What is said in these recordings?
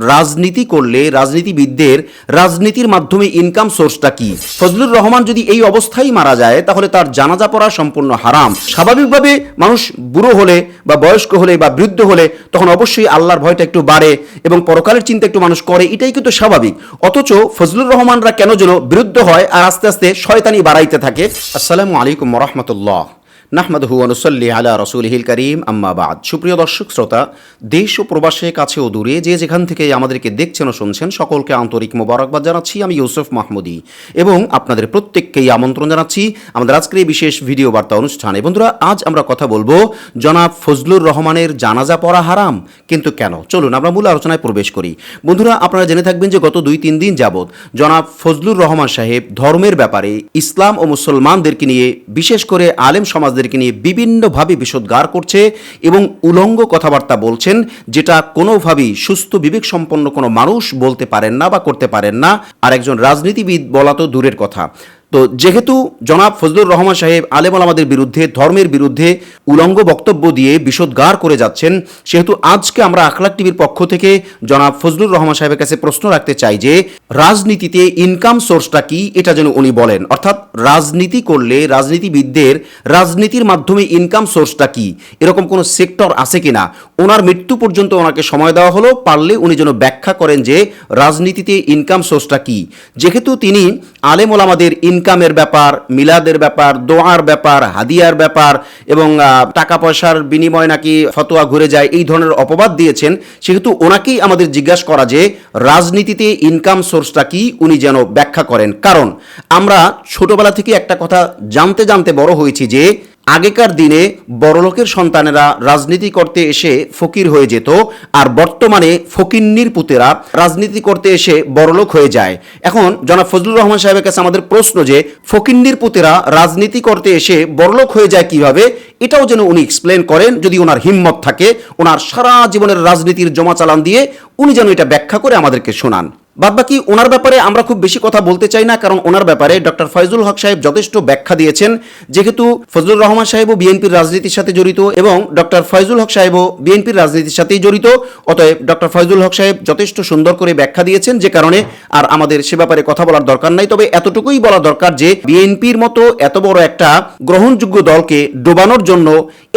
রাজনীতি করলে রাজনীতিবিদদের রাজনীতির মাধ্যমে ইনকাম সোর্সটা কি? ফজলুর রহমান যদি এই অবস্থায় মারা যায়, তাহলে তার জানাজা পড়া সম্পূর্ণ হারাম। স্বাভাবিকভাবে মানুষ বুড়ো হলে বা বয়স্ক হলে বা বৃদ্ধ হলে তখন অবশ্যই আল্লাহর ভয়টা একটু বাড়ে এবং পরকালের চিন্তা একটু মানুষ করে, এটাই কিন্তু স্বাভাবিক। অথচ ফজলুর রহমানরা কেন যেন বিরুদ্ধ হয় আর আস্তে আস্তে শয়তানি বাড়াইতে থাকে? আসসালামু আলাইকুম রহমতুল্লাহ। নাহমাদহু অনুসল্লি আলা রসুলহিল করিম, আম্মা বাদ। সুপ্রিয় দর্শক, শ্রোতা, দেশ ও প্রবাসে, কাছে ও দূরে যে যেখান থেকে আমাদেরকে দেখছেন ও শুনছেন, সকলকে আন্তরিক মোবারকবাদ জানাচ্ছি। আমি ইউসুফ মাহমুদি এবং আপনাদের প্রত্যেককেই আমন্ত্রণ জানাচ্ছি আমাদের আজকের এই বিশেষ ভিডিও বার্তা অনুষ্ঠানে। বন্ধুরা, আজ আমরা কথা বলব, জনাব ফজলুর রহমানের জানাজা পড়া হারাম, কিন্তু কেন? চলুন, আমরা মূল আলোচনায় প্রবেশ করি। বন্ধুরা, আপনারা জেনে থাকবেন যে গত দুই তিন দিন যাবৎ জনাব ফজলুর রহমান সাহেব ধর্মের ব্যাপারে ইসলাম ও মুসলমানদেরকে নিয়ে বিশেষ করে আলেম সমাজদেরকে নিয়ে বিভিন্নভাবে বিষোদ্গার করছে এবং উলঙ্গ কথাবার্তা বলছেন, যেটা কোনোভাবেই সুস্থ বিবেক সম্পন্ন কোনো মানুষ বলতে পারেন না বা করতে পারেন না। আর একজন রাজনীতিবিদ বলা তো দূরের কথা। তো যেহেতু জনাব ফজলুর রহমান সাহেব আলেম আমাদের বিরুদ্ধে, ধর্মের বিরুদ্ধে উলঙ্গ বক্তব্য দিয়ে বিষোদ্গার করে যাচ্ছেন, সেহেতু আজকে আমরা আখলাক টিভির পক্ষ থেকে জনাব ফজলুর রহমান সাহেবের কাছে প্রশ্ন রাখতে চাই যে, রাজনীতিতে ইনকাম সোর্সটা কি, এটা যেন উনি বলেন। অর্থাৎ রাজনীতি করলে রাজনীতিবিদদের রাজনীতির মাধ্যমে ইনকাম সোর্সটা কি, এরকম কোনো সেক্টর আছে কিনা, ওনার মৃত্যু পর্যন্ত ওনাকে সময় দেওয়া হলো, পারলে উনি যেন ব্যাখ্যা করেন যে, রাজনীতিতে ইনকাম সোর্সটা কি। যেহেতু তিনি আলেম ওলামাদের ইনকামের ব্যাপার, মিলাদের ব্যাপার, দোয়ার ব্যাপার, হাদিয়ার ব্যাপার এবং টাকা পয়সার বিনিময় নাকি ফতোয়া ঘুরে যায়, এই ধরনের অপবাদ দিয়েছেন। সেহেতু ওনাকেই আমাদের জিজ্ঞাসা করা যে, রাজনীতিতে ইনকাম সোর্সটা কি, উনি যেন ব্যাখ্যা করেন। কারণ, আমরা ছোটবেলা থেকে একটা কথা জানতে জানতে বড় হয়েছি যে আগেকার দিনে বড়লোকের সন্তানেরা রাজনীতি করতে এসে ফকির হয়ে যেত, আর বর্তমানে ফকিন্নির পুতেরা রাজনীতি করতে এসে বড়লোক হয়ে যায়। এখন জনাব ফজলুর রহমান সাহেবের কাছে আমাদের প্রশ্ন যে, ফকিন্নির পুতেরা রাজনীতি করতে এসে বড়লোক হয়ে যায় কীভাবে? এটাও যেন উনি এক্সপ্লেন করেন, যদি ওনার হিম্মত থাকে, ওনার সারা জীবনের রাজনীতির জমা চালান দিয়ে উনি যেন এটা ব্যাখ্যা করে আমাদেরকে শোনান। বাদবাকি ওনার ব্যাপারে আমরা খুব বেশি কথা বলতে চাই না, কারণ ওনার ব্যাপারে ডক্টর ফয়জুল হক সাহেব যথেষ্ট ব্যাখ্যা দিয়েছেন। যেহেতু ফজলুর রহমান সাহেবও বিএনপির রাজনীতির সাথে জড়িত এবং ডক্টর ফয়জুল হক সাহেবও বিএনপির রাজনীতির সাথেই জড়িত, অতএব ডক্টর ফয়জুল হক সাহেব যথেষ্ট সুন্দর করে ব্যাখ্যা দিয়েছেন যে কারণে আর আমাদের সে ব্যাপারে কথা বলার দরকার নাই। তবে এতটুকুই বলা দরকার যে বিএনপির মতো এত বড় একটা গ্রহণযোগ্য দলকে ডোবানোর জন্য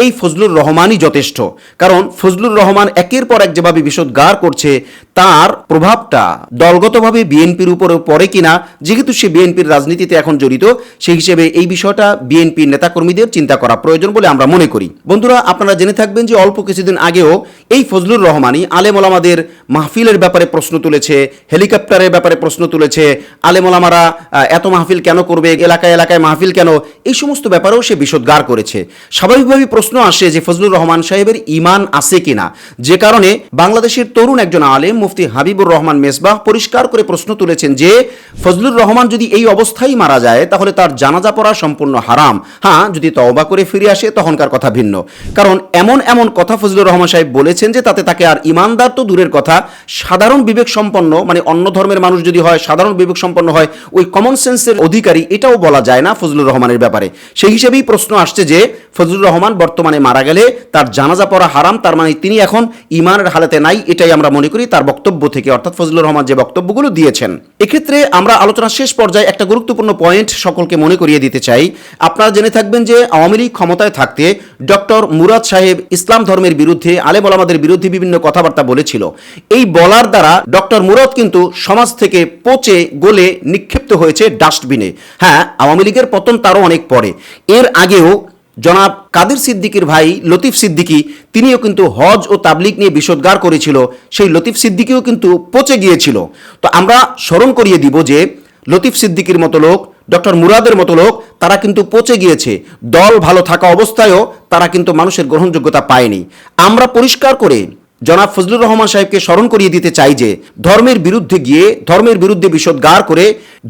এই ফজলুর রহমানই যথেষ্ট। কারণ ফজলুর রহমান একের পর এক যেভাবে বিষোদ্গার করছে, তার প্রভাবটা দলগতভাবে বিএনপির উপরে পড়ে কিনা, যেহেতু সে বিএনপির রাজনীতিতে এখন জড়িত সেই হিসেবে এই বিষয়টা বিএনপির নেতাকর্মীদের চিন্তা করা প্রয়োজন বলে আমরা মনে করি। বন্ধুরা, আপনারা জেনে থাকবেন যে অল্প কিছুদিন আগেও এই ফজলুর রহমানই আলেমলামাদের মাহফিলের ব্যাপারে প্রশ্ন তুলেছে, হেলিকপ্টারের ব্যাপারে প্রশ্ন তুলেছে, আলেম ওলামারা এত মাহফিল কেন করবে, এলাকায় এলাকায় মাহফিল কেন, এই সমস্ত ব্যাপারেও সে বিষোদ্গার করেছে। স্বাভাবিকভাবেই প্রশ্ন আসে যে ফজলুর রহমান সাহেবের ইমান আছে কিনা। যে কারণে বাংলাদেশের তরুণ একজন আলেম, মুফতি হাবিবুর রহমান মেসবাহ পরিষ্কার করে প্রশ্ন তুলেছেন যে, ফজলুর রহমান যদি এই অবস্থায় মারা যায়, তাহলে তার জানাজা পড়া সম্পূর্ণ হারাম। হ্যাঁ যদি তওবা করে ফিরে আসে, তখনকার কথা ভিন্ন। কারণ এমন এমন কথা ফজলুর রহমান সাহেব বলেছেন যে, তাতে তাকে আর ইমানদার তো দূরের কথা। সাধারণ বিবেক সম্পন্ন মানে অন্য ধর্মের মানুষ যদি হয়, সাধারণ বিবেক সম্পন্ন হয়, ওই কমন সেন্সের অধিকারী, এটাও বলা যায় না ফজলুর রহমানের ব্যাপারে। সেই হিসেবেই প্রশ্ন আসছে যে, ফজলুর রহমান বর্তমানে মারা গেলে তার জানাজা পড়া হারাম, তার মানে তিনি এখন ইমানের হালাতে নাই, এটাই আমরা মনে করি তার বক্তব্য থেকে। অর্থাৎ ফজলুর রহমান যে বক্তব্যগুলো দিয়েছেন। এক্ষেত্রে আমরা আলোচনার শেষ পর্যায়ে একটা গুরুত্বপূর্ণ পয়েন্ট সকলকে মনে করিয়ে দিতে চাই। আপনারা জেনে থাকবেন যে আওয়ামী লীগ ক্ষমতায় থাকতে ডক্টর মুরাদ সাহেব ইসলাম ধর্মের বিরুদ্ধে আলেম বিরুদ্ধে বিভিন্ন কথাবার্তা বলেছিল। এই বলার দ্বারা ডক্টর মুরাদ কিন্তু সমাজ থেকে পচে গলে নিক্ষিপ্ত হয়েছে ডাস্টবিনে। হ্যাঁ আওয়ামী লীগের পতন তারও অনেক পরে। এর আগেও জনাব কাদের সিদ্দিকির ভাই লতিফ সিদ্দিকি, তিনিও কিন্তু হজ ও তাবলিক নিয়ে বিষোদ্গার করেছিল, সেই লতিফ সিদ্দিকিও কিন্তু পচে গিয়েছিল। তো আমরা স্মরণ করিয়ে দিব যে লতিফ সিদ্দিকির মতো লোক, ডক্টর মুরাদের মতো লোক, তারা কিন্তু পচে গিয়েছে। দল ভালো থাকা অবস্থায়ও তারা কিন্তু মানুষের গ্রহণযোগ্যতা পায়নি। আমরা পরিষ্কার করে জনাব ফজলুর রহমান সাহেবকে স্মরণ করিয়ে দিতে চাই যে, ধর্মের বিরুদ্ধে গিয়ে, ধর্মের বিরুদ্ধে বিষোদ্গার করে,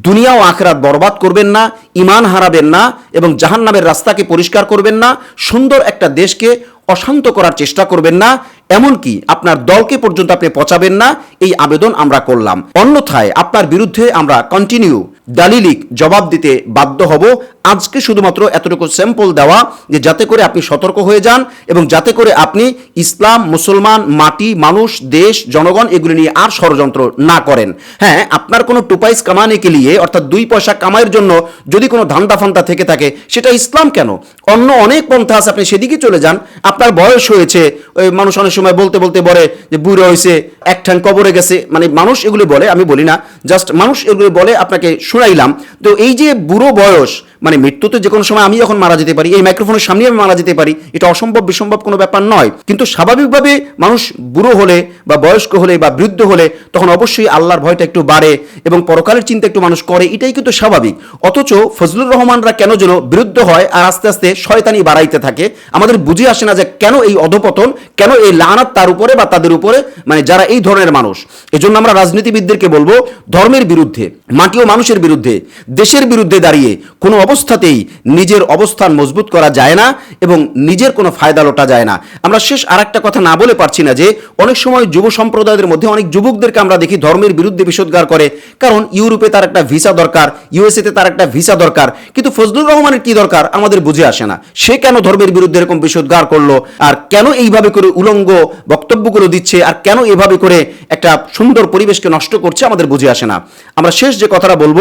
দুনিয়া ও আখরাত বরবাদ করবেন না ইমান হারাবেন না এবং জাহান্নামের রাস্তাকে পরিষ্কার করবেন না, সুন্দর একটা দেশকে অশান্ত করার চেষ্টা করবেন না, এমনকি আপনার দলকে পর্যন্ত আপনি পচাবেন না, এই আবেদন আমরা করলাম। অন্যথায় আপনার বিরুদ্ধে আমরা কন্টিনিউ দালিলিক জবাব দিতে বাধ্য হব। আজকে শুধুমাত্র এতটুকু স্যাম্পল দেওয়া যে যাতে করে আপনি সতর্ক হয়ে যান এবং যাতে করে আপনি ইসলাম, মুসলমান, মাটি, মানুষ, দেশ, জনগণ এগুলি নিয়ে আর ষড়যন্ত্র না করেন। হ্যাঁ আপনার কোনো টুপাইস কামানে কে লিয়ে, অর্থাৎ দুই পয়সা কামাইয়ের জন্য যদি কোনো ধান্দা ফান্দা থেকে থাকে, সেটা ইসলাম কেন? অন্য অনেক পন্থা আছে, আপনি সেদিকে চলে যান। আপনার বয়স হয়েছে, ওই মানুষ অনেক সময় বলতে বলতে বলে যে বুড়ো হয়েছে, এক ঠ্যাং কবরে গেছে। মানে মানুষ এগুলি বলে, আমি বলি না, জাস্ট মানুষ এগুলি বলে, আপনাকে শুনাইলাম। তো এই যে বুড়ো বয়স মানে মৃত্যু তো যে কোনো সময় আমি যখন মারা যেতে পারি, এই মাইক্রোফোনের সামনে আমি মারা যেতে পারি, এটা অসম্ভব বিসম্ভব কোনো ব্যাপার নয়। কিন্তু স্বাভাবিকভাবে মানুষ বুড়ো হলে বা বয়স্ক হলে বা বৃদ্ধ হলে তখন অবশ্যই আল্লাহর ভয়টা একটু বাড়ে এবং পরকালের চিন্তা একটু মানুষ করে, এটাই কিন্তু স্বাভাবিক। অথচ ফজলুর রহমানরা কেন যেন বিরুদ্ধ হয় আর আস্তে আস্তে শয়তানি বাড়াইতে থাকে, আমাদের বুঝে আসে না যে কেন এই অধপতন, কেন এই লানাত তার উপরে বা তাদের উপরে মানে যারা এই ধরনের মানুষ। এজন্য আমরা রাজনীতিবিদদেরকে বলব, ধর্মের বিরুদ্ধে, মাটি ও মানুষের বিরুদ্ধে, দেশের বিরুদ্ধে দাঁড়িয়ে কোনো অবস্থাতেই নিজের অবস্থান মজবুত করা যায় না এবং নিজের কোনো ফায়দা লোটা যায় না। আমরা শেষ আর একটা কথা না বলে পারছি না যে, অনেক সময় যুব সম্প্রদায়ের মধ্যে অনেক যুবকদেরকে আমরা দেখি ধর্মের বিরুদ্ধে বিষোদ্গার করে। কারণ ইউরোপে তার একটা ভিসা দরকার ইউএসএতে তার একটা ভিসা দরকার। কিন্তু ফজলুর রহমানের কি দরকার আমাদের বুঝে আসে না। সে কেন ধর্মের বিরুদ্ধে এরকম বিষোদ্গার করল? আর কেন এইভাবে করে উলঙ্গ বক্তব্যগুলো দিচ্ছে? আর কেন এভাবে করে একটা সুন্দর পরিবেশকে নষ্ট করছে আমাদের বুঝে আসে না। আমরা শেষ যে কথাটা বলব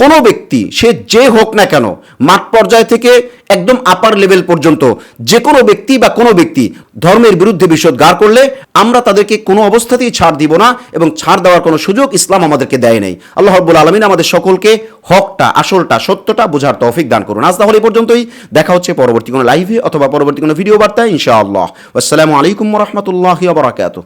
কোনো ব্যক্তি, সে যে হোক না কেন, মাঠ পর্যায় থেকে একদম আপার লেভেল পর্যন্ত যে কোনো ব্যক্তি বা কোনো ব্যক্তি ধর্মের বিরুদ্ধে বিষোদ্গার করলে আমরা তাদেরকে কোনো অবস্থাতেই ছাড় দিব না এবং ছাড় দেওয়ার কোনো সুযোগ ইসলাম আমাদেরকে দেয় নাই। আল্লাহ রব্বুল আলমিন আমাদের সকলকে হকটা, আসলটা, সত্যটা বোঝার তৌফিক দান করুন। আজ তাহলে পর্যন্তই। দেখা হচ্ছে পরবর্তী কোনো লাইভে অথবা পরবর্তী কোনো ভিডিও বার্তায়, ইনশাআল্লাহ। আসসালামু আলাইকুম রহমতুল্লাহ বারাকাতুহ।